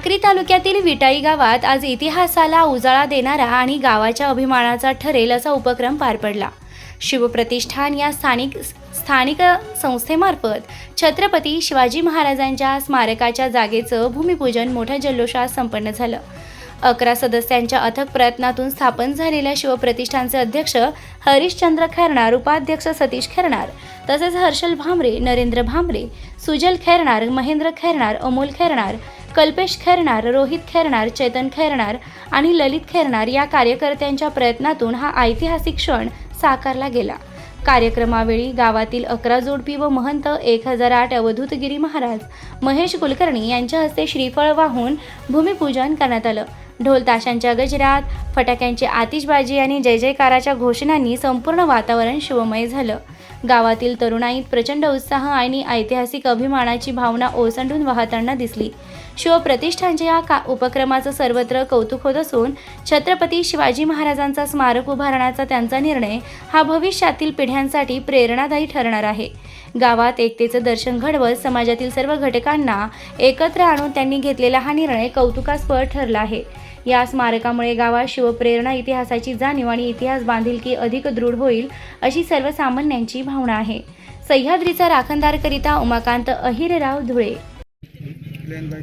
साक्री तालुक्यातील विटाई गावात आज इतिहासाला उजाळा देणारा आणि गावाच्या अभिमानाचा ठरेल असा उपक्रम पार पडला. शिवप्रतिष्ठान या स्थानिक स्थानिक संस्थेमार्फत छत्रपती शिवाजी महाराजांच्या स्मारकाच्या जागेचं भूमिपूजन मोठ्या जल्लोषात संपन्न झालं. अकरा सदस्यांच्या अथक प्रयत्नातून स्थापन झालेल्या शिवप्रतिष्ठानचे अध्यक्ष हरिश्चंद्र खैरनार उपाध्यक्ष सतीश खैरनार तसेच हर्षल भामरे नरेंद्र भामरे सुजल खैरनार महेंद्र खैरनार अमोल खैरनार कल्पेश खैरनार रोहित खैरनार चेतन खैरनार आणि ललित खैरनार या कार्यकर्त्यांच्या प्रयत्नातून हा ऐतिहासिक क्षण साकारला गेला. कार्यक्रमावेळी गावातील अकरा जोडपी व महंत एक हजार आठ अवधूतगिरी महाराज महेश कुलकर्णी यांच्या हस्ते श्रीफळ वाहून भूमिपूजन करण्यात आलं. ढोल ताशांच्या गजरात फटाक्यांची आतिषबाजी आणि जय जयकाराच्या घोषणांनी संपूर्ण वातावरण शिवमय झालं. गावातील तरुणाईत प्रचंड उत्साह आणि ऐतिहासिक अभिमानाची भावना ओसंडून वाहताना दिसली. शिवप्रतिष्ठानच्या या का उपक्रमाचं सर्वत्र कौतुक होत असून छत्रपती शिवाजी महाराजांचा स्मारक उभारण्याचा त्यांचा निर्णय हा भविष्यातील पिढ्यांसाठी प्रेरणादायी ठरणार आहे. गावात एकतेचं दर्शन घडवत समाजातील सर्व घटकांना एकत्र आणून त्यांनी घेतलेला हा निर्णय कौतुकास्पद ठरला आहे. या स्मारकामुळे गावात शिवप्रेरणा इतिहासाची जाणीव आणि इतिहास बांधिलकी अधिक दृढ होईल अशी सर्वसामान्यांची भावना आहे. सह्याद्रीचा राखणदारकरिता उमाकांत अहिरराव धुळे.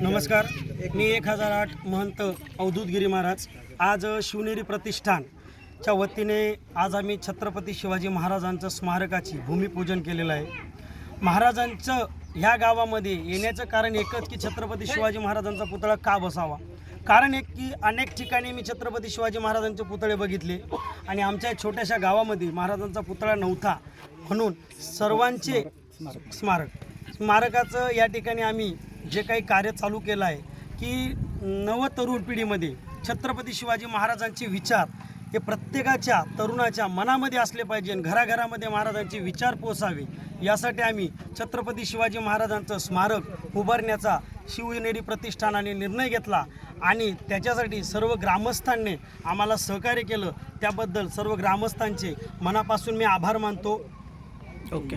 नमस्कार. मी एक हजार आठ महंत अवधूतगिरी महाराज. आज शिवनेरी प्रतिष्ठानच्या वतीने आज आम्ही छत्रपती शिवाजी महाराजांचं स्मारकाची भूमिपूजन केलेलं आहे. महाराजांचं ह्या गावामध्ये येण्याचं कारण एकच की छत्रपती शिवाजी महाराजांचा पुतळा का बसावा? कारण एक की अनेक ठिकाणी मी छत्रपती शिवाजी महाराजांचे पुतळे बघितले आणि आमच्या छोट्याशा गावामध्ये महाराजांचा पुतळा नव्हता म्हणून सर्वांचे स्मारक. स्मारकाचं या ठिकाणी आम्ही जे काही कार्य चालू केलं आहे की नव तरुण पिढीमध्ये छत्रपती शिवाजी महाराजांचे विचार हे प्रत्येकाच्या तरुणाच्या मनामध्ये असले पाहिजे आणि घराघरामध्ये महाराजांचे विचार पोचावे यासाठी आम्ही छत्रपती शिवाजी महाराजांचं स्मारक उभारण्याचा शिवनेरी प्रतिष्ठानाने निर्णय घेतला. आणि त्याच्यासाठी सर्व ग्रामस्थांनी आम्हाला सहकार्य केलं. त्याबद्दल सर्व ग्रामस्थांचे मनापासून मी आभार मानतो. ओके.